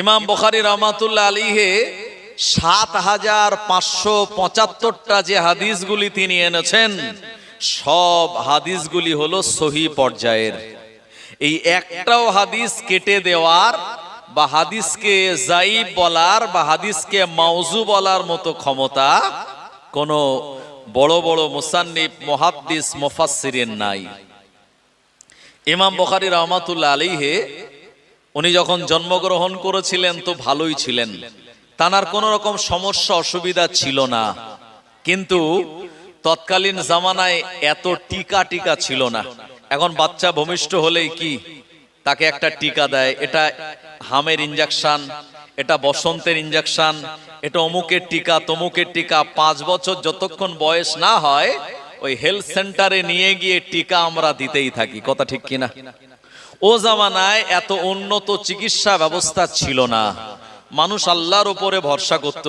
ইমাম বখারি রহমাতুল্লাহ আলীহে সাত হাজার পাঁচশো পঁচাত্তরটা যে হাদিসগুলি তিনি এনেছেন, সব হাদিসগুলি হলো সহি পর্যায়ের। এই একটাও হাদিস কেটে দেওয়ার বা হাদিসকে জাইব বলার বা হাদিসকে মাউজু বলার মতো ক্ষমতা কোনো বড় বড় মুসান্নিফ, মহাদ্দিস, মুফাসসিরিন নাই। ইমাম বখারি রহমাতুল্লাহ আলীহে উনি যখন জন্মগ্রহণ করেছিলেন তো ভালোই ছিলেন। তানার কোন রকম সমস্যা, অসুবিধা ছিল না। কিন্তু তৎকালীন জামানায় এত টিকা টিকা ছিল না। এখন বাচ্চা ভূমিষ্ঠ হলেই কি? তাকে একটা টিকা দেয়। এটা হামের ইঞ্জেকশন এটা বসন্তের ইঞ্জেকশন এটা অমুকের টিকা, তমুকের টিকা। পাঁচ বছর যতক্ষণ বয়স না হয় ওই হেলথ সেন্টারে নিয়ে গিয়ে টিকা আমরা দিতেই থাকি, কথা ঠিক কিনা? ও জামানায় এত উন্নত চিকিৎসা ব্যবস্থা ছিল না। মানুষ আল্লাহর উপরে ভরসা করত।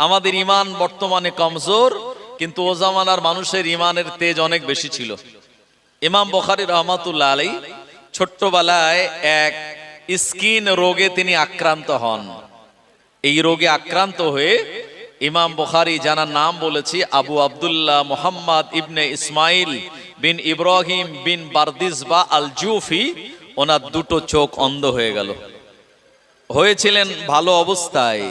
আমাদের ইমান বর্তমানে কমজোর, কিন্তু ও জামানার মানুষের ইমানের তেজ অনেক বেশি ছিল। ইমাম বখারি রহমাতুল্লাহ আলী ছোট্টবেলায় এক স্কিন রোগে তিনি আক্রান্ত হন। এই রোগে আক্রান্ত হয়ে ইমাম বুখারি জানার নাম বলেছি, আবু আব্দুল্লাহ মোহাম্মদ ইবনে ইসমাইল বিন ইব্রাহিম বিন বারদিস বা আল জুফি ওনার দুটো চোখ অন্ধ হয়ে গেল। হয়েছিলেন ভালো অবস্থায়,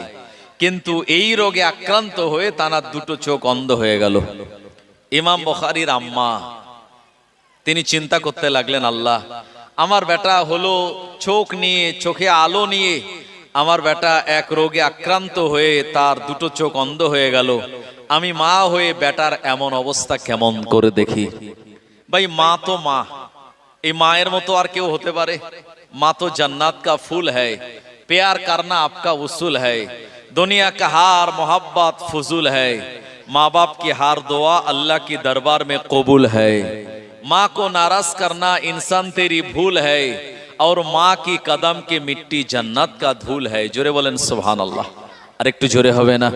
কিন্তু এই রোগে আক্রান্ত হয়ে তানার দুটো চোখ অন্ধ হয়ে গেল। ইমাম বখারির আম্মা, তিনি চিন্তা করতে লাগলেন, আল্লাহ, আমার বেটা হলো চোখ নিয়ে, চোখে আলো নিয়ে আমার বেটা এক রোগে আক্রান্ত হয়ে তার দুটো চোখ অন্ধ হয়ে গেল। আমি মা হয়ে বেটার এমন অবস্থা কেমন করে দেখি? ভাই, মা তো মা। এই মায়ের মতো আর কেউ হতে পারে? মা তো জান্নাত কা ফুল হ্যায়, পেয়ার কারনা আপকা উসুল হ্যায়, দুনিয়া কা হার মোহাব্বত ফজুল হ্যায় মা বাপ কি হার দোয়া আল্লাহ কি দরবার মে কবুল হ্যায়। মা কো নারাজ করনা ইনসান তেরি ভুল হ্যায় और माँ की कदम की मिट्टी जन्नत का धूल है जोरे बोलेन सुभान अल्लाह আর একটু জোরে হবে না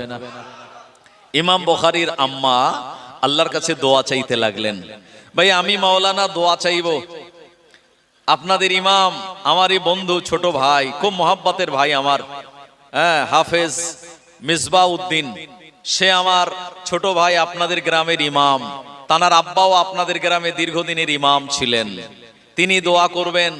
ইমাম বখারির আম্মা আল্লাহর কাছে দোয়া চাইতে লাগলেন ভাই আমি মাওলানা দোয়া চাইবো আপনাদের ইমাম আমারই বন্ধু ছোট ভাই খুব মোহাব্বতের ভাই আমার হ্যাঁ হাফেজ মিসবা উদ্দিন সে আমার ছোট ভাই আপনাদের গ্রামের ইমাম তানার আব্বাও আপনাদের গ্রামে দীর্ঘদিনের ইমাম ছিলেন তিনি দোয়া করবেন।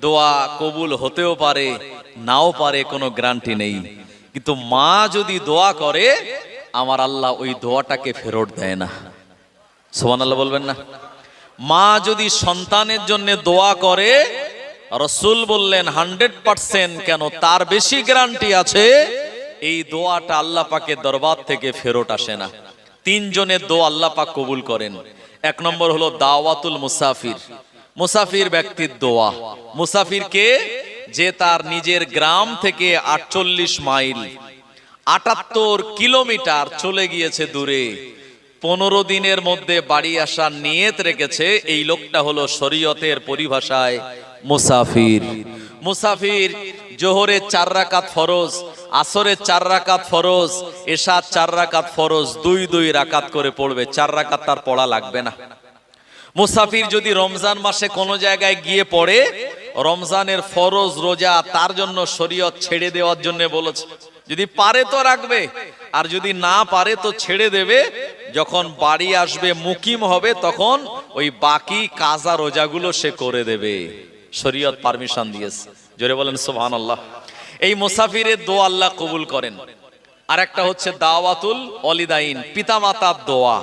দোয়া কবুল হতেও পারে, নাও পারে, কোনো গ্যারান্টি নেই। কিন্তু মা যদি দোয়া করে, আমার আল্লাহ ওই দোয়াটাকে ফেরত দেয় না। সোমান আল্লাহ বলবেন না। মা যদি সন্তানের জন্য দোয়া করে, রসুল বললেন, হান্ড্রেড পার্সেন্ট কেন তার বেশি গ্যারান্টি আছে? এই দোয়াটা আল্লাহ পাকের দরবার থেকে ফেরত আসে না। তিনজনের দোয়া আল্লাহ পাক কবুল করেন। এক নম্বর হলো দাওয়াতুল মুসাফির। মুসাফির ব্যক্তির দোয়া। মুসাফির কে যে তার নিজের গ্রাম থেকে আটচল্লিশ মাইল, আটাত্তর কিলোমিটার চলে গিয়েছে দূরে। পনেরো দিনের মধ্যে বাড়ি আসার নিয়ত রেখেছে, এই লোকটা হলো শরীয়তের পরিভাষায় মুসাফির। মুসাফির, জোহরের চার রাকাত ফরজ, আসরের চার রাকাত ফরজ, এশার চার রাকাত ফরজ, দুই দুই রাকাত করে পড়বে, চার রাকাত তার পড়া লাগবে না। মুসাফির যদি রমজান মাসে কোনো জায়গায় গিয়ে পড়ে, রমজানের ফরজ, রোজা তার জন্য শরীয়ত ছেড়ে দেওয়ার জন্য বলেছে। যদি পারে তো রাখবে, আর যদি না পারে তো ছেড়ে দেবে। যখন বাড়ি আসবে, মুকিম হবে, তখন ওই বাকি কাজা রোজাগুলো সে করে দেবে। শরীয়ত পারমিশন দিয়েছে। জোরে বলেন সোহান আল্লাহ এই মুসাফিরের দো আল্লাহ কবুল করেন। আর একটা হচ্ছে দাওয়াতুল অলিদাইন পিতামাতার দোয়া।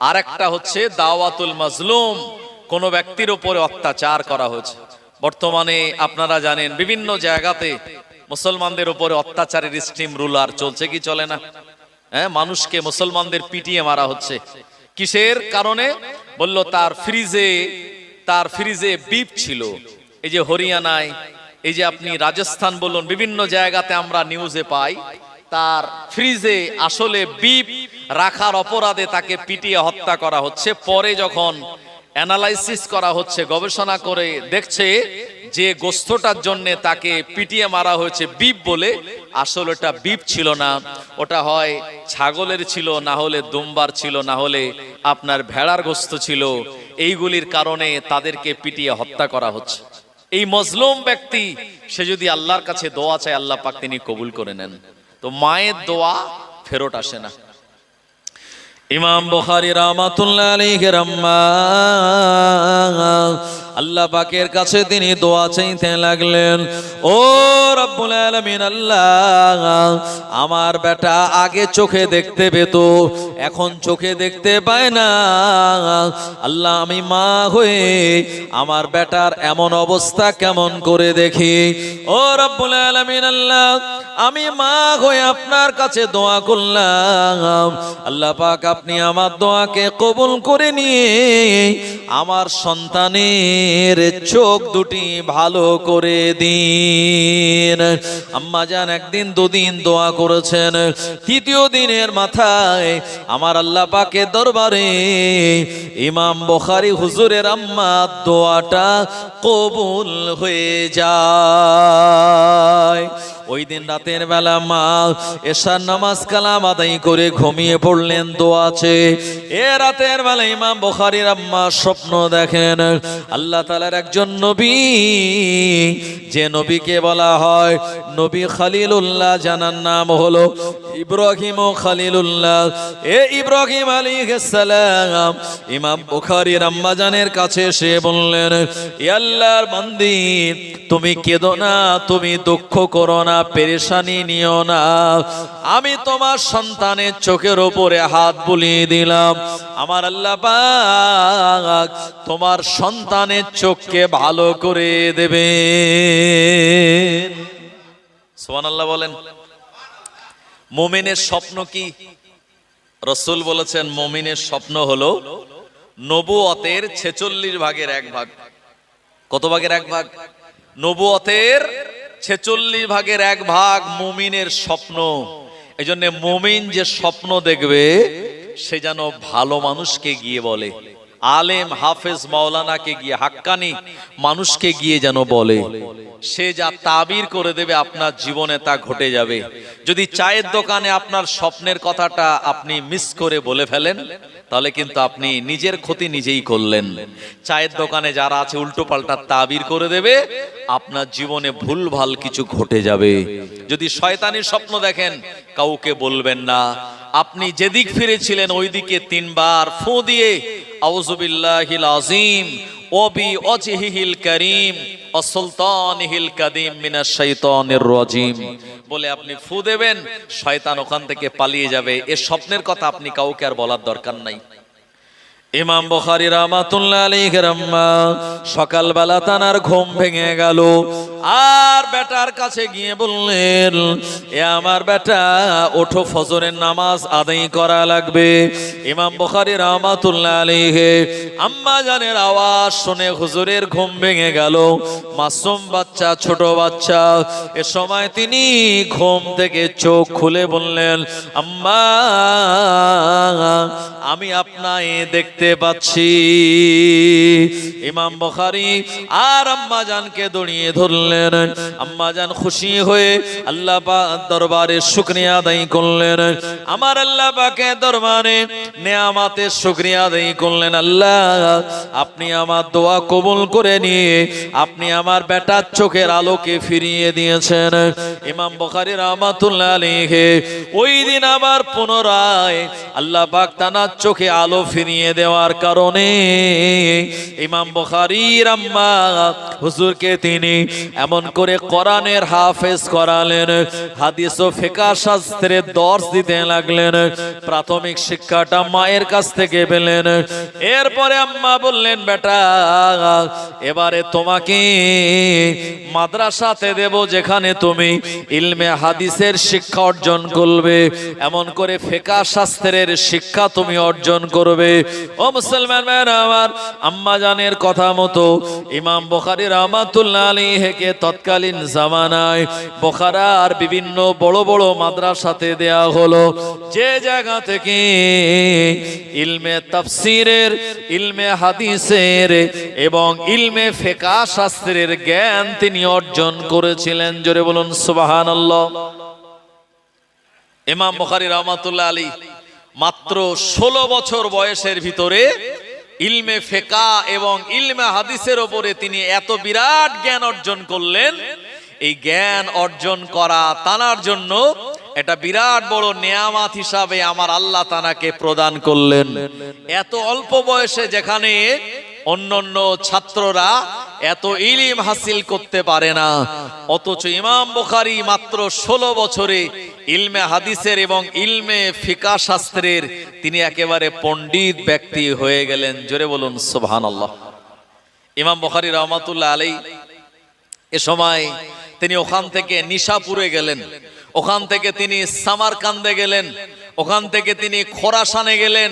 আর একটা হচ্ছে দাওয়াতুল মাজলুম। কোন ব্যক্তির উপরে অত্যাচার করা হয়েছে। বর্তমানে আপনারা জানেন, বিভিন্ন জায়গাতে মুসলমানদের উপরে অত্যাচারের স্ট্রিম রুলার চলছে কি চলে না? হ্যাঁ মানুষকে মুসলমানদের পিটিয়ে মারা হচ্ছে। কিসের কারণে? বলল, তার ফ্রিজে তার ফ্রিজে বিপ ছিল। এই যে হরিয়ানায়, এই যে আপনি রাজস্থান বলুন, বিভিন্ন জায়গাতে আমরা নিউজে পাই তার ফ্রিজে আসলে বিপ রাখার অপরাধে তাকে পিটিয়ে হত্যা করা হচ্ছে। পরে যখন অ্যানালাইসিস করা হচ্ছে, গবেষণা করে দেখছে যে গোস্তটার জন্য তাকে পিটিয়ে মারা হয়েছে বিপ বলে। আসলে ওটা বিপ ছিল না, ওটা হয় ছাগলের ছিল, না হলে দুম্বার ছিল, না হলে আপনার ভেড়ার গোস্ত ছিল। এইগুলির কারণে তাদেরকে পিটিয়ে হত্যা করা হচ্ছে। এই মজলুম ব্যক্তি, সে যদি আল্লাহর কাছে দোয়া চায়, আল্লাহ পাক তিনি কবুল করে নেন। তো মায়ের দোয়া ফেরত আসে না। ইমাম বুখারী রাহমাতুল্লাহ আলাইহি রাম্মা আল্লাহ পাকের কাছে তিনি দোয়া চাইতে লাগলেন, ও রব্বুল আলামিন, আল্লাহ, আমার বেটা আগে চোখে দেখতে পেত, এখন চোখে দেখতে পায় না। আল্লাহ, আমি মা হয়ে আমার বেটার এমন অবস্থা কেমন করে দেখি? ও রব্বুল আলামিন, আল্লাহ, আমি মা হয়ে আপনার কাছে দোয়া করলাম। আল্লাহ পাক, আপনি আমার দোয়াকে কবুল করে নিয়ে আমার সন্তানের চোখ দুটি ভালো করে দিন। আম্মা যান একদিন দুদিন দোয়া করেছেন। তৃতীয় দিনের মাথায় আমার আল্লাহ পাকে দরবারে ইমাম বখারি হুজুরের আম্মা দোয়াটা কবুল হয়ে যায়। ওই দিন রাতের বেলা মা এশার নামাজ কালাম আদায় করে ঘুমিয়ে পড়লেন তো আছে। এ রাতের বেলা ইমাম বখারির আম্মা স্বপ্ন দেখেন, আল্লাহ তালার একজন নবী, যে নবীকে বলা হয় নবী খালিলুল্লাহ, জানার নাম হলো ইব্রাহিম ও খালিলুল্লাহ। এ ইব্রাহিম আলী সালাম, ইমাম বুখারীর আম্মাজানের কাছে এসে বললেন, "এ আল্লাহর বান্দি, তুমি কেঁদো না, তুমি দুঃখ করো না। পেরেশানি নিও না। আমি তোমার সন্তানের চোখের ওপরে হাত বুলিয়ে দিলাম। আমার আল্লাহ তোমার সন্তানের চোখকে ভালো করে দেবে সুবহানাল্লাহ বলেন, মোমিনের স্বপ্ন কি? রসুল বলেছেন, মমিনের স্বপ্ন হলো নবুয়তের ছেচল্লিশ ভাগের এক ভাগ। কত ভাগের এক ভাগ? নবুয়তের ছেচল্লিশ ভাগের এক ভাগ মুমিনের স্বপ্ন। এই মুমিন যে স্বপ্ন দেখবে, সে যেন ভালো মানুষকে গিয়ে বলে। আলেম, হাফেজ মাওলানাকে গিয়ে হাক্কানি, মানুষকে গিয়ে যেন বলে, সে যা তাবির করে দেবে আপনার জীবনে তা ঘটে যাবে। যদি চায়ের দোকানে আপনার স্বপ্নের কথাটা আপনি মিস করে বলে ফেলেন, তাহলে কিন্তু আপনি নিজের ক্ষতি নিজেই করলেন। চায়ের দোকানে যারা আছে উল্টো পাল্টা তাবির করে দেবে, আপনার জীবনে ভুলভাল কিছু ঘটে যাবে। যদি শয়তানির স্বপ্ন দেখেন, কাউকে বলবেন না। আপনি যেদিক ফিরেছিলেন ওই দিকে তিনবার ফোঁ দিয়ে আউজুবিল্লাহিল আজিম ওবি অজহিহিল করিম অসুলতানিহিল কাদিম মিনাশ শাইতানির রাজিম। বলে আপনি ফু দেবেন, শয়তান ওখান থেকে পালিয়ে যাবে। এ স্বপ্নের কথা আপনি কাউকে আর বলার দরকার নাই। ইমাম বুখারী রাহমাতুল্লাহ আলাইহি রাম্মা, সকালবেলা তানার ঘুম ভেঙে গেল। আর বেটার কাছে গিয়ে বললেন, এ আমার বেটা, ওঠো ফজরের নামাজ আদায় করা লাগবে। ইমাম বুখারী রাহমাতুল্লাহ আলাইহি আম্মা জানের আওয়াজ শুনে হুজুরের ঘুম ভেঙে গেল। মাসুম বাচ্চা, ছোট বাচ্চা, এ সময় তিনি ঘুম থেকে চোখ খুলে বললেন, আম্মা, আমি আপনায় দেখতে পাচ্ছি। ইমাম বখারি আর আম্মা জানকে দড়িয়ে ধরলেন। আম্মা জান খুশি হয়ে আল্লাহ পাক দরবারে শুকরিয়া আদায় করলেন। আমার আল্লাহ পাকে দরবারে নেয়ামাতের শুকরিয়া আদায় করলেন। আল্লাহ, আপনি আমার দোয়া কবুল করে নিয়ে আপনি আমার বেটার চোখের আলোকে ফিরিয়ে দিয়েছেন। ইমাম বখারি রহমাতুল্লাহ আলাইহি ওই দিন আবার পুনরায় আল্লাহ পাক তানার চোখে আলো ফিরিয়ে দেওয়ার কারণে ইমাম বখারির আম্মা হুজুরকে তিনি এমন করে কোরআনের হাফেজ করালেন, হাদিস ও ফিকাহ শাস্ত্রের দর্শ দিতে লাগলেন, প্রাথমিক শিক্ষাটা মায়ের কাছ থেকে পেলেন। এরপরে আম্মা বললেন, বেটা, এবারে তোমাকে মাদ্রাসাতে দেব যেখানে তুমি ইলমে হাদিসের শিক্ষা অর্জন করবে। এমন করে ফেকা শাস্ত্রের শিক্ষা তুমি অর্জন করবে। ও মুসলমান আমার আম্মা জানের কথা মতো, ইমাম বুখারী রহমাতুল্লাহ আলাইহিকে তৎকালীন জামানায় বোখারার বিভিন্ন বড় বড় মাদ্রাসাতে দেয়া হলো। যে জায়গা থেকে ইলমে তাফসিরের, ইলমে হাদিসের এবং ইলমে ফেকা শাস্ত্রের জ্ঞান তিনি অর্জন করেছিলেন। জোরে বলুন, সুবহানাল্লাহ। ইমাম বুখারী রহমাতুল্লাহ আলী মাত্র ষোলো বছর বয়সের ভিতরে ইলমে ফেকা এবং ইলমে হাদিসের ওপরে তিনি এত বিরাট জ্ঞান অর্জন করলেন, এই জ্ঞান অর্জন করা তানার জন্য এটা বিরাট বড় নিয়ামাত হিসাবে আমার আল্লাহ তানাকে প্রদান করলেন। এত অল্প বয়সে যেখানে অন্যান্য ছাত্ররা এত ইলিম হাসিল করতে পারে না। অথচ ইমাম বুখারী মাত্র ষোলো বছরে ইলমে হাদিসের এবং ইলমে ফিকা শাস্ত্রের তিনি একেবারে পণ্ডিত ব্যক্তি হয়ে গেলেন। জোরে বলুন সুবহান আল্লাহ ইমাম বুখারী রহমাতুল্লাহ আলাই এ সময় তিনি ওখান থেকে নিশাপুরে গেলেন। ওখান থেকে তিনি সামারকান্দে গেলেন। ওখান থেকে তিনি খোরাসানে গেলেন।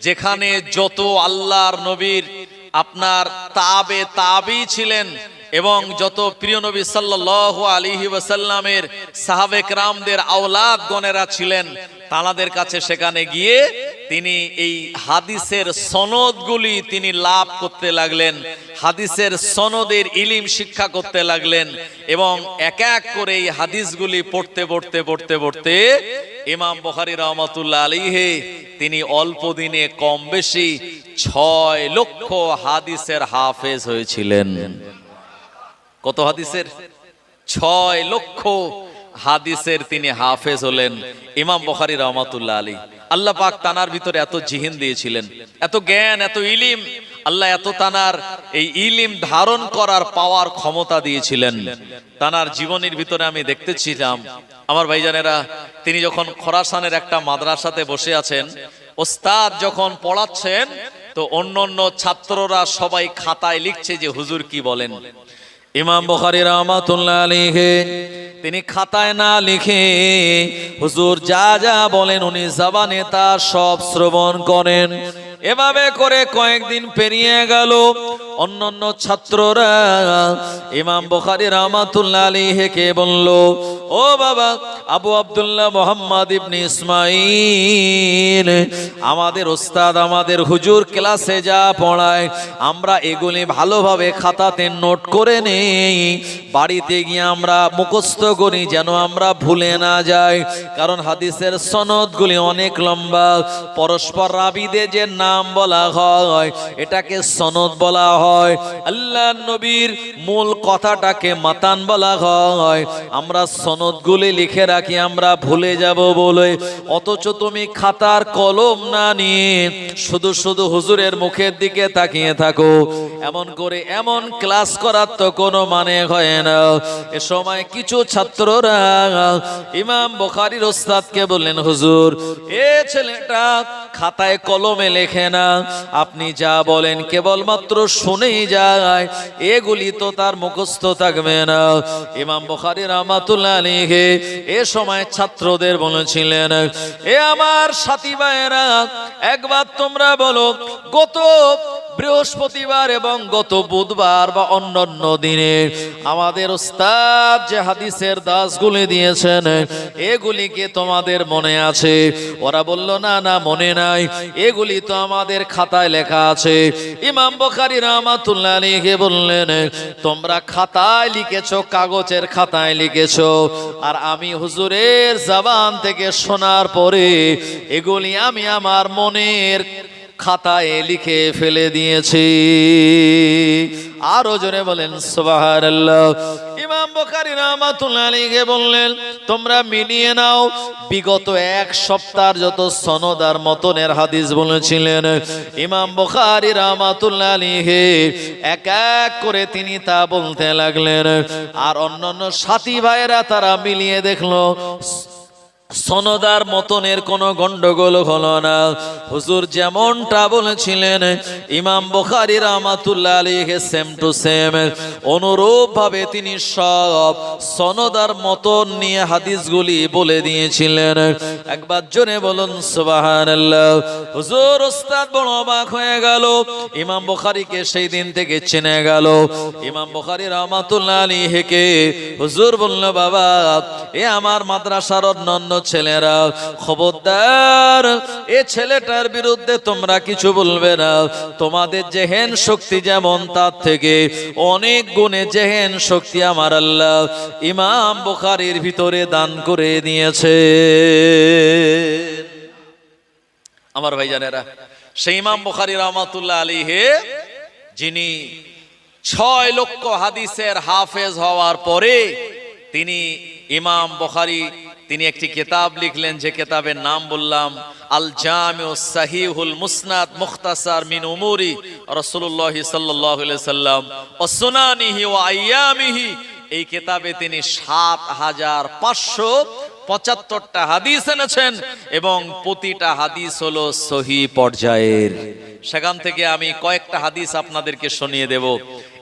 যেখানে যত আল্লাহর নবীর আপনার তাবে তাবি ছিলেন। এবং যত প্রিয় নবী সাল্লাল্লাহু আলাইহি ওয়াসাল্লামের সাহাবে রামদের আওলাদ গণেরা ছিলেন তানাদের কাছে সেখানে গিয়ে তিনি এই হাদিসের সনদগুলি তিনি লাভ করতে লাগলেন, হাদিসের সনদের ইলিম শিক্ষা করতে লাগলেন এবং এক এক করে এই হাদিসগুলি পড়তে পড়তে পড়তে পড়তে ইমাম বখারি রহমতুল্লাহ আলিহে তিনি অল্প দিনে কম বেশি ছয় লক্ষ হাদিসের হাফেজ হয়েছিলেন। কত হাদিসের? ছয় লক্ষ হাদিসের তিনি হাফেজ হলেন ইমাম বখারি রহমাতুল্লাহ আলী আল্লাহ পাক তানার ভিতরে এত জিহিন দিয়েছিলেন, এত জ্ঞান, এত ইলিম। আল্লাহ এত তানার এই ইলিম ধারণ করার পাওয়ার ক্ষমতা দিয়েছিলেন। তানার জীবনের ভিতরে আমি দেখতেছিলাম, আমার ভাইজানেরা, তিনি যখন খরাসানের একটা মাদ্রাসাতে বসে আছেন, ওস্তাদ যখন পড়াচ্ছেন, তো অন্য অন্য ছাত্ররা সবাই খাতায় লিখছে যে, হুজুর কি বলেন? ইমাম বখারি রহমাতুল্লাহ আলাইহি, তিনি খাতায় না লিখে হুজুর যা যা বলেন উনি জবানে তা সব শ্রবণ করেন। এভাবে করে কয়েকদিন পেরিয়ে গেল। অন্যান্য ছাত্ররা ইমাম বুখারী রহমাতুল্লাহ আলাইহিকে বলল, ও বাবা, আবু আব্দুল্লাহ মোহাম্মদ ইবনে ইসমাইল আমাদের ওস্তাদ আমাদের হুজুর ক্লাসে যা পড়ায়, আমরা এগুলি ভালোভাবে খাতাতে নোট করে নেই। বাড়িতে গিয়ে আমরা মুখস্থ করি যেন আমরা ভুলে না যাই, কারণ হাদিসের সনদগুলি অনেক লম্বা। পরস্পর রাবিদে যে নাম বলা হয়, এটাকে সনদ বলা হয়। আল্লাহ নবীর মূল কথাটাকে মাতান বলা হয়। আমরা সনদগুলি লিখে রাখি, আমরা ভুলে যাব বলে। অথচ তুমি খাতার কলম না নিয়ে শুধু শুধু হুজুরের মুখের দিকে তাকিয়ে থাকো। এমন করে এমন ক্লাস করার তো কোনো মানে হয় না। এ সময় কিছু ছাত্ররা ইমাম বুখারীর ওস্তাদকে বললেন, হুজুর, এ ছেলেটা খাতায় কলমে লেখে না। আপনি যা বলেন কেবলমাত্র শুনেই যায়। এগুলি তো তার মুখস্থ থাকবে না। ইমাম বখারি রামাতুল্লাহ আলাইহি এ সময় ছাত্রদের বলেছিলেন, এ আমার সাথী ভাইয়েরা, একবার তোমরা বলো, গত বৃহস্পতিবার এবং গত বুধবার বা অন্যান্য দিনে আমাদের ওস্তাদ যে হাদিসের দাসগুলি দিয়েছেন, এগুলিকে তোমাদের মনে আছে? ওরা বলল, না না, মনে নাই। এগুলি তো আমাদের খাতায় লেখা আছে। ইমাম বখারি রহমাতুল্লাহ আলাইহি বললেন, তোমরা খাতায় লিখেছো, কাগজের খাতায় লিখেছো। আর আমি হুজুরের জবান থেকে শোনার পরে এগুলি আমি আমার মনের খাতায় লিখে ফেলে দিয়েছি। আরও জনে বলেন, সুবহানাল্লাহ। ইমাম বুখারী রাহমাতুল্লাহ আলাইহি বললেন, তোমরা মিলিয়ে নাও। বিগত এক সপ্তাহের যত সনদ আর মতনের হাদিস বলেছিলেন, ইমাম বুখারী রাহমাতুল্লাহ আলাইহি এক এক করে তিনি তা বলতে লাগলেন। আর অন্যান্য সাথী ভাইয়েরা তারা মিলিয়ে দেখল সনদার মতনের কোনো গন্ডগোল হলো না। হুজুর যেমনটা বলেছিলেন, ইমাম বুখারী রাহমাতুল্লাহ আলাইহি সেম টু সেম অনুরূপ ভাবে তিনি সব সনদার মতন নিয়ে হাদিসগুলি বলে দিয়েছিলেন। একবার জোরে বলুন, সুবহানাল্লাহ। হুজুর ওস্তাদ বড় অবাক হয়ে গেল। ইমাম বুখারীকে সেই দিন থেকে চিনে গেল। ইমাম বুখারী রাহমাতুল্লাহ আলাইহিকে হুজুর বলল, বাবা, এ আমার মাদ্রাসার অন্যান্য ছেলেরা, খবরদার, এ ছেলেটার বিরুদ্ধে তোমরা কিছু বলবে না। তোমাদের জেহেন শক্তি যেমন, তার থেকে অনেক গুণে জেহেন শক্তি আমার আল্লাহ ইমাম বুখারীর ভিতরে দান করে দিয়েছে। আমার ভাইজানেরা, সেই ইমাম বুখারি রহমাতুল্লাহ আলী হে যিনি ছয় লক্ষ হাদিসের হাফেজ হওয়ার পরে তিনি ইমাম বুখারি তিনি একটি কিতাব লিখলেন যে কিতাবের নাম বললাম আল জামিউ সাহিহুল মুসনাদ মুখতাসার মিন উমুরি রাসূলুল্লাহ সাল্লাল্লাহু আলাইহি সাল্লাম, ও সুনানিহি ওয়া আইয়ামিহি এই কিতাবে তিনি সাত হাজার পাঁচশো পঁচাত্তরটা হাদিস এনেছেন এবং প্রতিটা হাদিস হলো সহি পর্যায়ের। সেখান থেকে আমি কয়েকটা হাদিস আপনাদেরকে শুনিয়ে দেব।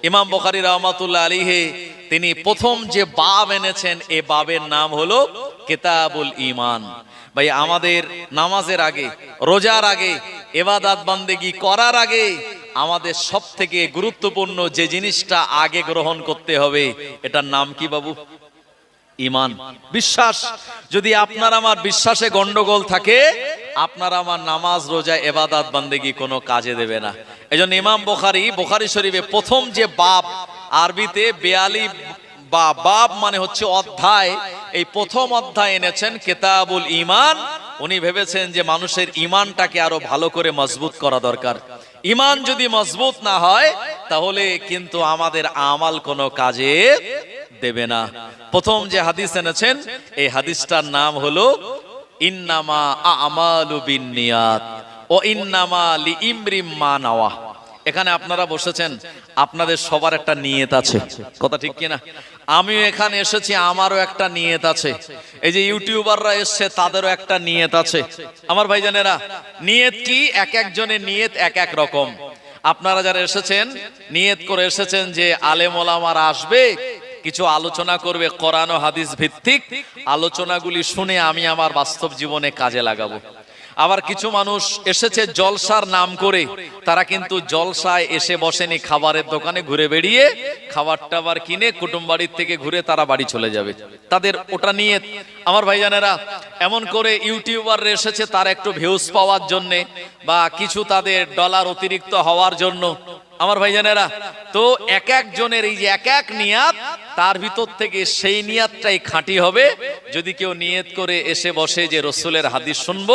ইমাম বখারি রহমাতুল্লাহ আলীহে তিনি প্রথম যে বাব এনেছেন, এ বাবের নাম হলো কেতাবুল ইমান ভাই, আমাদের নামাজের আগে, রোজার আগে, এবাদাত বান্দেগি করার আগে আমাদের সব থেকে গুরুত্বপূর্ণ যে জিনিসটা আগে গ্রহণ করতে হবে, এটার নাম কি বাবু? ইমান বিশ্বাস, যদি আপনার আমার বিশ্বাসে গন্ডগোল থাকে, আপনার আমার নামাজ, রোজা, এবাদাত, বান্দেগি কোনো কাজে দেবে না। এজন্য ইমাম বোখারি বোখারি শরীফে প্রথম যে বাপ আরবিতে বেয়ালি বা বাপ মানে হচ্ছে অধ্যায়। এই প্রথম অধ্যায় এনেছেন কেতাবুল ইমান উনি ভেবেছেন যে মানুষের ইমানটাকে আরও ভালো করে মজবুত করা দরকার। ইমান যদি মজবুত না হয়, তাহলে কিন্তু আমাদের আমাল কোনো কাজে দেবে না। প্রথম যে হাদিস এনেছেন, এই হাদিসটার নাম হলো, ইন্নামা আমালু বিন্নিয়াত ও ইন্নামা লি ইমরিম মা নাওয়া। এখানে আপনারা বসেছেন, আপনাদের সবার একটা নিয়ত আছে। কথা ঠিক কিনা? আমিও এখানে এসেছি, আমারও একটা নিয়ত আছে। এই যে ইউটিউবাররা এসছে, তাদেরও একটা নিয়ত আছে। আমার ভাইজানেরা, নিয়ত কি? এক একজনের নিয়ত এক এক রকম। আপনারা যারা এসেছেন, নিয়ত করে এসেছেন যে আলেম ওলামার আসবে, কিছু আলোচনা করবে, কোরআন ও হাদিস ভিত্তিক। আলোচনাগুলি শুনে আমি আমার বাস্তব জীবনে কাজে লাগাবো। আবার কিছু মানুষ এসেছে জলসার নাম করে। তারা কিন্তু জলসায় এসে বসেনি, খাবারের দোকানে ঘুরে বেরিয়ে খাবার টাবার কিনে কুটুম বাড়ির থেকে ঘুরে তারা বাড়ি চলে যাবে। তাদের ওটা নিয়ে আমার ভাইজানেরা, এমন করে ইউটিউবার এসেছে, তার একটু ভিউজ পাওয়ার জন্যে বা কিছু তাদের ডলার অতিরিক্ত হওয়ার জন্য। আমার ভাইজানেরা, তো এক একজনের এই যে এক এক নিয়াত, তার ভিতর থেকে সেই নিয়াতটাই খাঁটি হবে। যদি কেউ নিয়ত করে এসে বসে যে রসুলের হাদিস শুনব,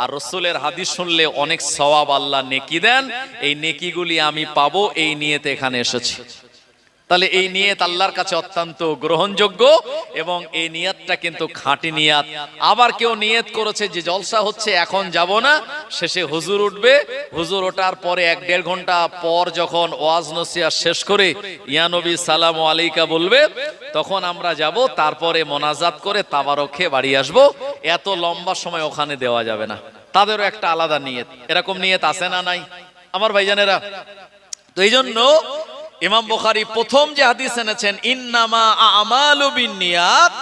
আর রসুলের হাদিস শুনলে অনেক সওয়াব আল্লাহ নেকি দেন, এই নেকিগুলি আমি পাবো, এই নিয়েতে এখানে এসেছি। তাহলে এই নিয়ত আল্লাহর কাছে অত্যন্ত গ্রহণযোগ্য এবং এই নিয়তটা কিন্তু খাঁটি নিয়াত। আবার কেউ নিয়ত করেছে যে জলসা হচ্ছে, এখন যাব না, শেষে হুজুর উঠবে। হুজুর ওঠার পরে এক দেড় ঘণ্টা পর যখন ওয়াজ নসিয়া শেষ করে ইয়ানবী সালাম আলাইকা বলবে, তখন আমরা যাব, তারপরে মোনাজাত করে তাবারক খেয়ে বাড়ি আসব। এত লম্বা সময় ওখানে দেওয়া যাবে না। তাদেরও একটা আলাদা নিয়ত। এরকম নিয়ত আছে না নাই? আমার ভাইজানেরা, তো এই জন্য ইমাম বুখারী প্রথম যে হাদিস এনেছেন, ইন্নামা আমালু বিনিয়াত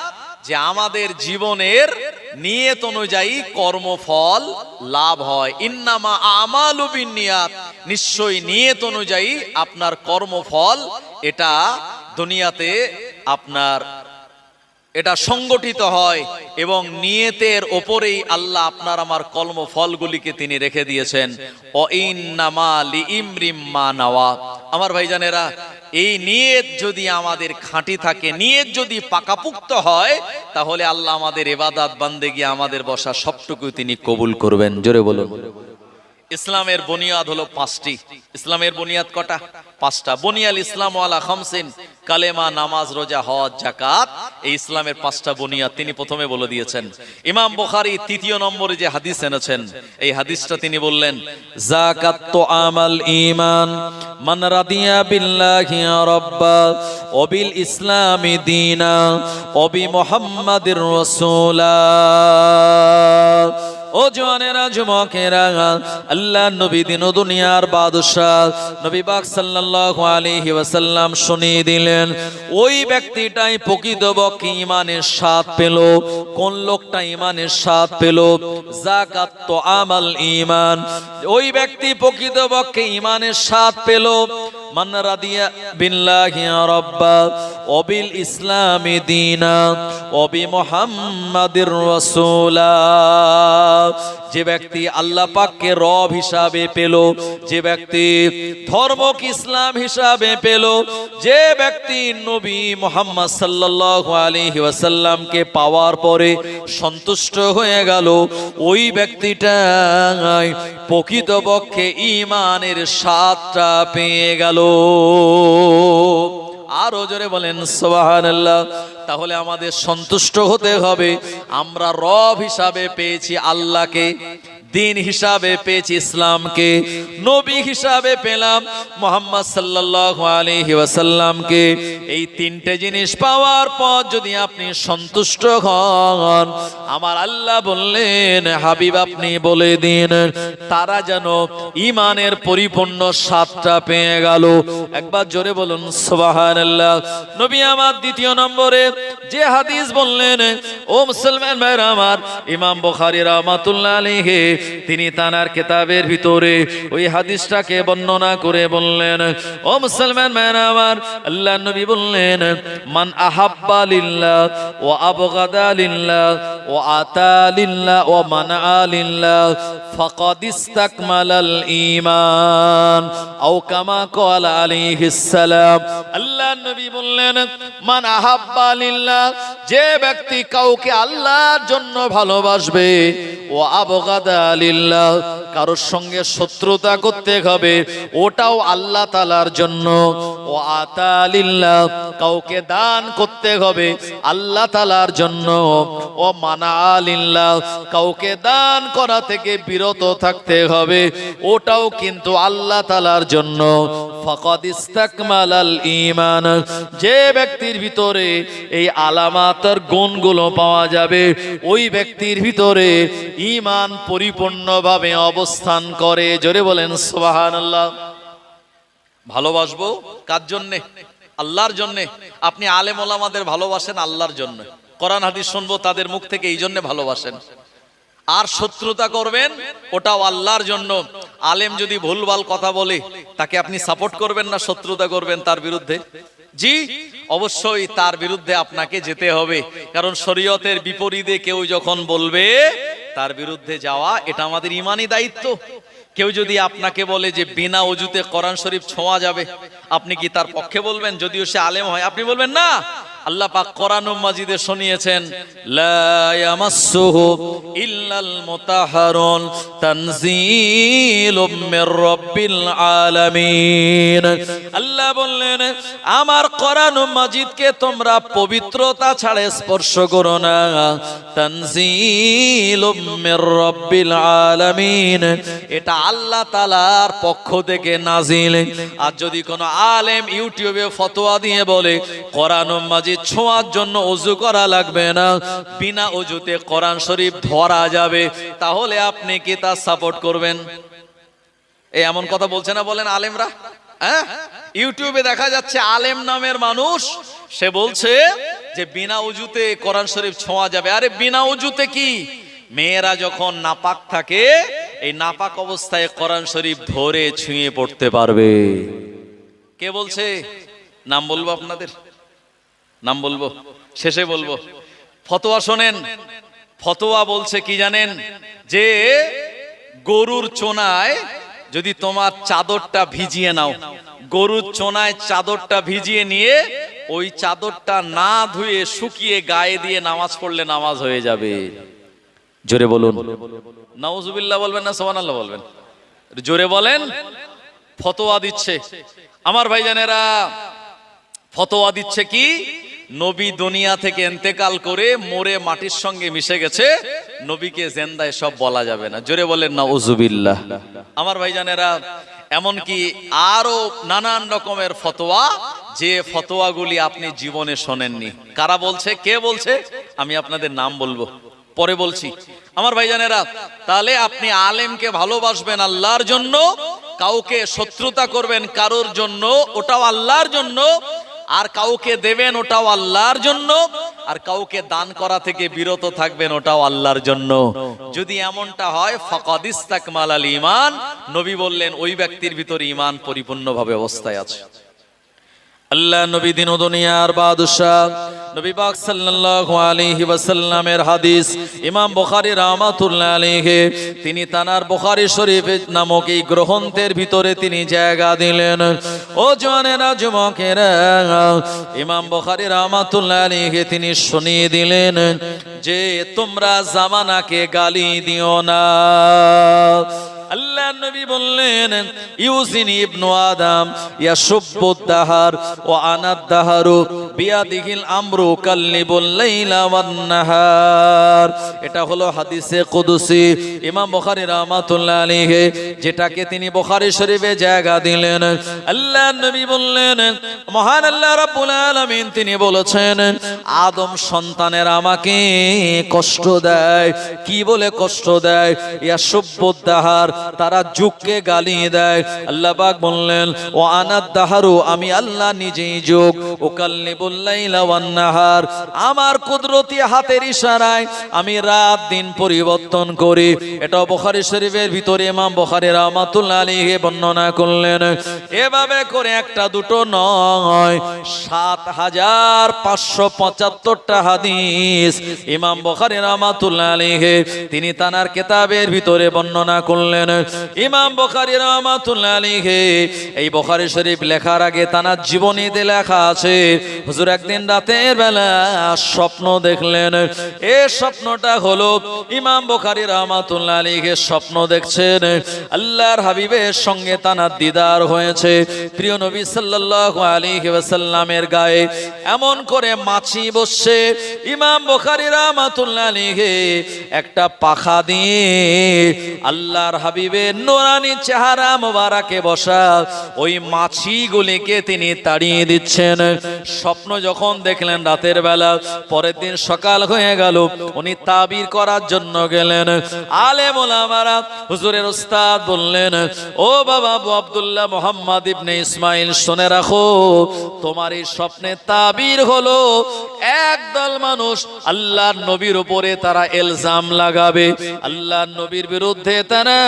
যে আমাদের জীবনের নিয়ত অনুযায়ী কর্মফল লাভ হয়। ইন্নামা আমালু বিনিয়াত নিশ্চয়ই নিয়ত অনুযায়ী আপনার কর্মফল এটা দুনিয়াতে আপনার এটা সংগঠিত হয় এবং নিয়তের ওপরেই আল্লাহ আপনার আমার কলম ফলগুলিকে তিনি রেখে দিয়েছেন। আমার ভাইজানেরা, এই নিয়ত যদি আমাদের খাঁটি থাকে, নিয়ত যদি পাকাপুক্ত হয়, তাহলে আল্লাহ আমাদের এবাদাত বান্দেগি আমাদের বসা সবটুকু তিনি কবুল করবেন। জোরে বলুন। ইসলামের বুনিয়াদ হলো পাঁচটি। ইসলামের বুনিয়াদ কটা? পাঁচটা। বুনিয়াল ইসলাম ওয়ালা খামসিন। কালেমা, নামাজ, রোজা, হজ জাকাত এই ইসলামের পাঁচটা বুনিয়াদ তিনি প্রথমে বলে দিয়েছেন। ইমাম বুখারী তৃতীয় নম্বরে যে হাদিস এনেছেন, এই হাদিসটা তিনি বললেন, জাকাত তো আমাল ঈমান, মান রাদিয়া বিল্লাহি রাব্বা ওয়া বিল ইসলামি দীনা ওয়া বি মুহাম্মাদির রাসূলা। ও জওয়ানেরা, যুবকেরা আল্লাহ নবী দিন দুনিয়ার বাদশাহ নবী পাক সাল্লাল্লাহু আলাইহি ওয়াসাল্লাম শুনিয়ে দিলেন, ওই ব্যক্তিটাই প্রকৃতপক্ষে ইমানের স্বাদ পেল। কোন লোকটা ইমানের স্বাদ পেল? যাকাত তো আমাল ঈমান। ওই ব্যক্তি প্রকৃতপক্ষে ইমানের স্বাদ পেল। মান রাদিয়া বিল্লাহি রাব্বা ওয়া বিল ইসলামি দীনা, অবি মোহাম্মদের রসুলা। যে ব্যক্তি আল্লাহ পাককে রব হিসাবে পেল, যে ব্যক্তি ধর্মক ইসলাম হিসাবে পেল, যে ব্যক্তি নবী মোহাম্মদ সাল্লাল্লাহু আলাইহি ওয়াসাল্লামকে পাওয়ার পরে সন্তুষ্ট হয়ে গেল, ওই ব্যক্তিটাই প্রকৃতপক্ষে ইমানের স্বাদটা পেয়ে গেল। আরও জোরে বলেন সোবাহান্লাহ তাহলে আমাদের সন্তুষ্ট হতে হবে। আমরা রব হিসাবে পেয়েছি আল্লাহকে। দিন হিসাবে পেয়েছি ইসলামকে, নবী হিসাবে পেলাম মোহাম্মদ সাল্লাল্লাহু আলাইহি ওয়াসাল্লামকে। এই তিনটে জিনিস পাওয়ার পর যদি আপনি সন্তুষ্ট হন, আমার আল্লাহ বললেন, হাবিব আপনি বলে দিন, তারা যেন ইমানের পরিপূর্ণ স্বাদটা পেয়ে গেল। একবার জোরে বলুন, সুবহানাল্লাহ। নবী আমার দ্বিতীয় নম্বরে যে হাদিস বললেন, ও মুসলমান ভাইরা আমার, ইমাম বুখারী রাহমাতুল্লাহ আলাইহি তিনি তানার কেতাবের ভিতরে ওই হাদিসটাকে বর্ণনা করে বললেন, ও মুসলমান ভাইরা আমার, আল্লাহ নবী বললেন, মান আহাব্বা লিল্লাহ ও আবগাদা লিল্লাহ ও আতা লিল্লাহ ও মানা লিল্লাহ ফাকাদ ইস্তাকমালাল ঈমান আও কামা ক্বাল আলাইহিস সালাম। আল্লাহ নবী বললেন, মান আহাব্বা লিল্লাহ, যে ব্যক্তি কাউকে আল্লাহর জন্য ভালোবাসবে ও আবগাদা লিল্লাহ, কারোর সঙ্গে শত্রুতা করতে হবে, ওটাও আল্লাহ তালার জন্য। ও আতা লিল্লাহ, কাউকে দান করতে হবে, আল্লাহ তালার জন্য। ও মানা লিল্লাহ, কাউকে দান করা থেকে বিরত থাকতে হবে, ওটাও কিন্তু আল্লাহ তালার জন্য। ফকদ ইস্তাকমালাল ঈমান, যে ব্যক্তির ভিতরে এই আলামাতের গুণগুলো পাওয়া যাবে, ওই ব্যক্তির ভিতরে ঈমান পরিপূর্ণভাবে অবস্থান করে। জোরে বলেন, সুবহানাল্লাহ। ভালোবাসবো? কার জন্যে? আল্লাহর জন্যে? আপনি আলেম ওলামাদের ভালোবাসেন আল্লাহর জন্য। কোরআন, হাদিস শুনব, তাদের মুখ থেকে এই জন্য ভালোবাসেন। আর শত্রুতা করবেন, ওটাও আল্লাহর জন্য। আলেম যদি ভুলভাল কথা বলে, তাকে আপনি সাপোর্ট করবেন না, শত্রুতা করবেন তার বিরুদ্ধে? জি, অবশ্যই তার বিরুদ্ধে আপনাকে যেতে হবে। কারণ শরীয়তের বিপরীতে কেউ যখন বলবে, তার বিরুদ্ধে যাওয়া এটা আমাদের ইমানই দায়িত্ব। কেউ যদি আপনাকে বলে যে বিনা অজুতে কোরআন শরীফ ছোঁয়া যাবে আপনি কি তার পক্ষে বলবেন? যদিও সে আলেম হয়, আপনি বলবেন না। আল্লাহ পাক কোরআন মাজিদে শুনিয়েছেন, লা ইয়ামাসসুহু ইল্লাল মুতাহহারুন তানজিলুম মির রাব্বিল আলামিন। আল্লাহ বললেন, আমার কোরআন মাজিদকে তোমরা পবিত্রতা ছাড়া স্পর্শ করো না। তানজিলুম মির রাব্বিল আলামিন। এটা আল্লাহ তাআলার পক্ষ থেকে নাজিল আর যদি কোনো আলেম ইউটিউবে ফতোয়া দিয়ে বলে, কোরআন মাজিদ ছোঁয়ার জন্য অজু করা লাগবে না। বিনা অজুতে কোরআন শরীফ ধরা যাবে। তাহলে আপনি কি তা সাপোর্ট করবেন? এই এমন কথা বলছে না বলেন আলেমরা? হ্যাঁ? ইউটিউবে দেখা যাচ্ছে আলেম নামের মানুষ, সে বলছে যে বিনা উজুতে কোরআন শরীফ ছোঁয়া যাবে। আরে বিনা উজুতে কি? মেয়েরা যখন নাপাক থাকে, এই নাপাক অবস্থায় কোরআন শরীফ ধরে ছুঁয়ে পড়তে পারবে। কে বলছে? নাম বলব আপনাদের? নাম বলব? শেষে বলব। ফতোয়া শোনেন। ফতোয়া বলছে কি জানেন? যে গরুর চোনায় যদি তোমার চাদরটা ভিজিয়ে নাও, গরুর চোনায় চাদরটা ভিজিয়ে নিয়ে ওই চাদরটা না ধুয়ে শুকিয়ে গায়ে দিয়ে নামাজ পড়লে নামাজ হয়ে যাবে। জোরে বলুন। নওজুবিল্লাহ বলবেন না সোহানাল্লাহ বলবেন? জোরে বলেন। ফতোয়া দিচ্ছে। আমার ভাইজানেরা, ফতোয়া দিচ্ছে কি? নবী দুনিয়া থেকে এন্তেকাল করে মোরে মাটির সঙ্গে মিশে গেছে, নবীকে জেন্দায় সব বলা যাবে না। জোরে বলেন না উজুবিল্লাহ আমার ভাইজানেরা, এমনকি আরও নানান রকমের ফতোয়া, যে ফতোয়াগুলি আপনি জীবনে শোনেননি। কারা বলছে? কে বলছে? আমি আপনাদের নাম বলব। পরে বলছি। আমার ভাইজানেরা, তাহলে আপনি আলেমকে ভালোবাসবেন আল্লাহর জন্য, কাউকে শত্রুতা করবেন কারোর জন্য, ওটাও আল্লাহর জন্য, আর কাউকে দেবেন ওটাও আল্লাহর জন্য, আর কাউকে দান করা থেকে বিরত থাকবেন ওটাও আল্লাহর জন্য। যদি এমনটা হয় ফকাদিস্তাক মালাল ইমান নবী বললেন, ওই ব্যক্তির ভিতরে ইমান পরিপূর্ণভাবে অবস্থায় আছে। আল্লাহ নবী দিন দুনিয়ার বাদশাহ। নবী পাক সাল্লাল্লাহু আলাইহি ওয়াসাল্লামের হাদিস ইমাম বুখারী রাহমাতুল্লাহ আলাইহি, তিনি তানার বুখারী শরীফ নামক এই গ্রন্থের ভিতরে তিনি জায়গা দিলেন। ও জওয়ানেরা যুবকেরা, ইমাম বুখারী রাহমাতুল্লাহ আলাইহি তিনি শুনিয়ে দিলেন যে তোমরা জামানাকে গালি দিও না। আল্লাহ নবী বললেন, ইউসিন ইবনু আদম ইয়াসুব্বুদ্দাহার ও আনাদ্দাহারু বিয়াদিহিল আমরু কাল্লিবুল লাইলা ওয়ান নাহার। এটা হলো হাদিসে কুদসি। ইমাম বুখারী রাহমাতুল্লাহ আলাইহি যেটাকে তিনি বুখারী শরীফে জায়গা দিলেন। আল্লাহ নবী বললেন, মহান আল্লাহ রাব্বুল আলামিন, তিনি বলেছেন, আদম সন্তানের আমাকে কষ্ট দেয়। কি বলে কষ্ট দেয়? ইয়াসুব্বুদ্দাহার তারা যুগকে গালি দেয়। আল্লাহ পাক বললেন, ও আনাদ দাহারু, আমি আল্লাহ নিজেই যুগ। ও কাল্লিবুল্লাইলা ওয়ান নাহার, আমার কুদরতি হাতের ইশারায় আমি রাত দিন পরিবর্তন করি। এটা বুখারী শরীফের ভিতরে ইমাম বুখারী রাহমাতুল্লাহ আলাইহি বর্ণনা করলেন, এভাবে করে একটা দুটো নয়, সাত হাজার পাঁচশো পঁচাত্তরটা হাদিস ইমাম বুখারী রাহমাতুল্লাহ আলাইহি, তিনি তানার কেতাবের ভিতরে বর্ণনা করলেন। ইমাম বুখারী রাহমাতুল্লাহ এই বুখারী শরীফ লেখার আগে তানার জীবনীতে লেখা আছে, হুজুর একদিন রাতের বেলা স্বপ্ন দেখলেন, এ স্বপ্নটা হলো ইমাম বুখারী রাহমাতুল্লাহ আলাইহি স্বপ্ন দেখছেন, আল্লাহর হাবিবের সঙ্গে তানার দিদার হয়েছে, প্রিয় নবী সাল্লাল্লাহু আলাইহি ওয়াসাল্লামের গায়ে এমন করে মাছি বসছে, ইমাম বুখারী রাহমাতুল্লাহ আলাইহি, একটা পাখা দিয়ে আল্লাহর হাবিবের নোরানি চেহারা মোবারকে বসা ওই মাছিগুলিকে তিনি তাড়িয়ে দিচ্ছেন। স্বপ্ন যখন দেখলেন রাতের বেলা, পরের দিন সকাল হয়ে গেল, উনি তাবির করার জন্য গেলেন। আলে মোলামারা হুজুরের ওস্তাদ বললেন, ও বাবা আবু আব্দুল্লাহ মোহাম্মদ ইবনে ইসমাইল, শুনে রাখো, তোমার এই স্বপ্নে তাবির হলো একদল মানুষ, আল্লাহর নবীর উপরে তারা এলজাম লাগাবে। আল্লাহর নবীর বিরুদ্ধে তারা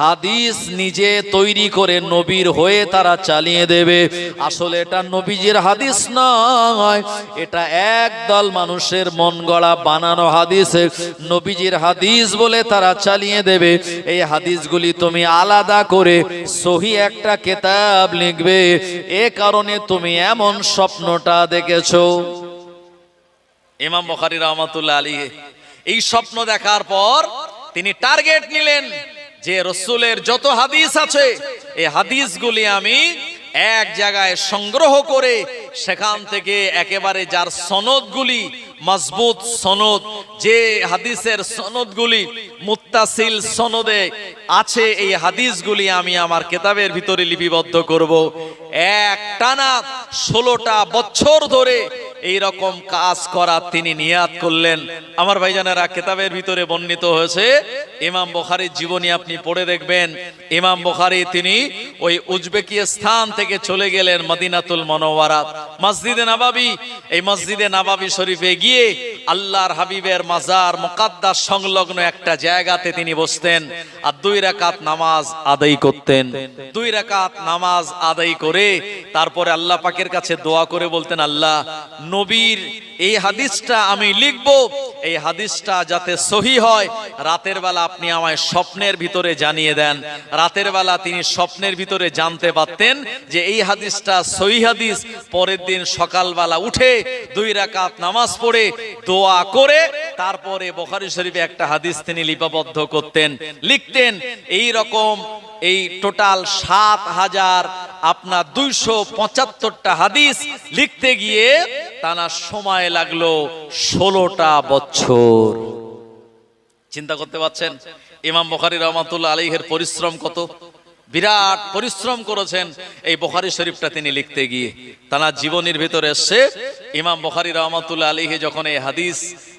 হাদিস নিজে তৈরি করে নবীর হয়ে তারা চালিয়ে দেবে। আসলে এটা নবীজির হাদিস নয়, এটা একদল মানুষের মন গড়া বানানো হাদিস। নবীজির হাদিস বলে তারা চালিয়ে দেবে। এই হাদিসগুলি তুমি আলাদা করে সহি একটা কেতাব লিখবে। এ কারণে তুমি এমন স্বপ্নটা দেখেছ। ইমাম বখারি রহমতুল্লাহ আলী এই স্বপ্ন দেখার পর তিনি টার্গেট নিলেন যে রসুলের যত হাদিস আছে, এই হাদিসগুলি আমি এক জায়গায় সংগ্রহ করে সেখান থেকে একেবারে যার সনদগুলি, মজবুত সনদ, যে হাদিসের সনদগুলি, মুত্তাসিল সনদে আছে, এই হাদিসগুলি আমি আমার কেতাবের ভিতরে লিপিবদ্ধ করব। এক টানা ষোলোটা বছর ধরে এই রকম কাজ করা তিনি নিয়াত করলেন। আমার ভাইজানেরা কেতাবের ভিতরে বর্ণিত হয়েছে, ইমাম বখারির জীবনী আপনি পড়ে দেখবেন। ইমাম বখারি তিনি ওই উজবেকিস্তান থেকে চলে গেলেন মদিনাতুল মনোয়ারা। মসজিদে নাবাবি, এই মসজিদে নাবাবি শরীফে গিয়ে আল্লাহর হাবিবের মাজার মোকাদ্দাস সংলগ্ন একটা জায়গাতে তিনি বসতেন আর দুই রাকাত নামাজ আদায় করতেন। দুই রাকাত নামাজ আদায় করে তারপরে আল্লাহ পাকের কাছে দোয়া করে বলতেন, আল্লাহ নবীর এই হাদিসটা আমি লিখব। এই হাদিসটা যাতে সহি হয়, রাতের বেলা আপনি আমায় স্বপ্নের ভিতরে জানিয়ে দেন। রাতের বেলা তিনি স্বপ্নের ভিতরে জানতে পারতেন যে এই হাদিসটা সহি হাদিস। পরের দিন সকালবেলা উঠে দুই রাকাত নামাজ পড়ে দোয়া করে তারপরে বখারি শরীফে একটা হাদিস তিনি লিপিবদ্ধ করতেন, লিখতেন, এই রকম এই টোটাল সাত হাজার আপনার দুইশো পঁচাত্তরটা হাদিস লিখতে গিয়ে তানা সময় লাগল ষোলোটা বছর। চিন্তা করতে পারছেন? ইমাম বখারি রহমাতুল্লাহ আলিহের পরিশ্রম কত? বিরাট পরিশ্রম করেছেন। এই বখারি শরীফটা তিনি লিখতে গিয়ে তার জীবনের ভিতরে এসছে ইমাম বখারি রহমাতুল্লাহ আলীহে যখন এই হাদিস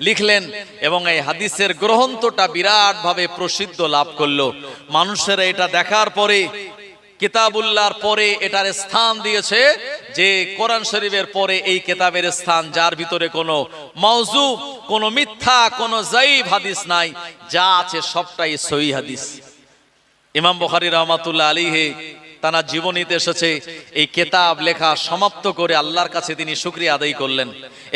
লিখলেন এবং এই হাদিসের গ্রন্থটা বিরাট ভাবে প্রসিদ্ধ লাভ করল। মানুষেরা এটা দেখার পরে, কিতাবুল্লাহর পরে এটার স্থান দিয়েছে যে কোরআন শরীফের পরে এই কেতাবের স্থান, যার ভিতরে কোনো মৌজু কোনো মিথ্যা, কোনো জাইব হাদিস নাই। যা আছে সবটাই সহি হাদিস। ইমাম বখারি রহমাতুল্লাহ আলী হে তানার জীবনীতে এসেছে, এই কেতাব লেখা সমাপ্ত করে আল্লাহর কাছে তিনি শুক্রিয়া আদায় করলেন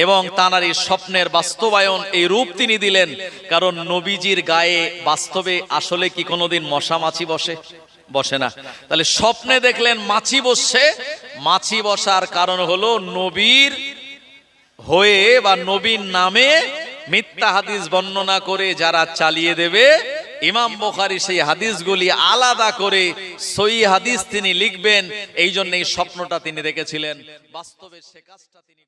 এবং তানার এই স্বপ্নের বাস্তবায়ন, এই রূপ তিনি দিলেন। কারণ নবীজির গায়ে বাস্তবে আসলে কি কোনোদিন মশা মাছি বসে? বসে না। তাহলে স্বপ্নে দেখলেন মাছি বসছে, মাছি বসার কারণ হলো নবীর হয়ে বা নবীর নামে মিথ্যা হাদিস বর্ণনা করে যারা চালিয়ে দেবে ইমাম বোখারি সেই হাদিসগুলি আলাদা করে সই হাদিস তিনি লিখবেন এই জন্য এই স্বপ্নটা তিনি রেখেছিলেন। বাস্তবে সে কাজটা তিনি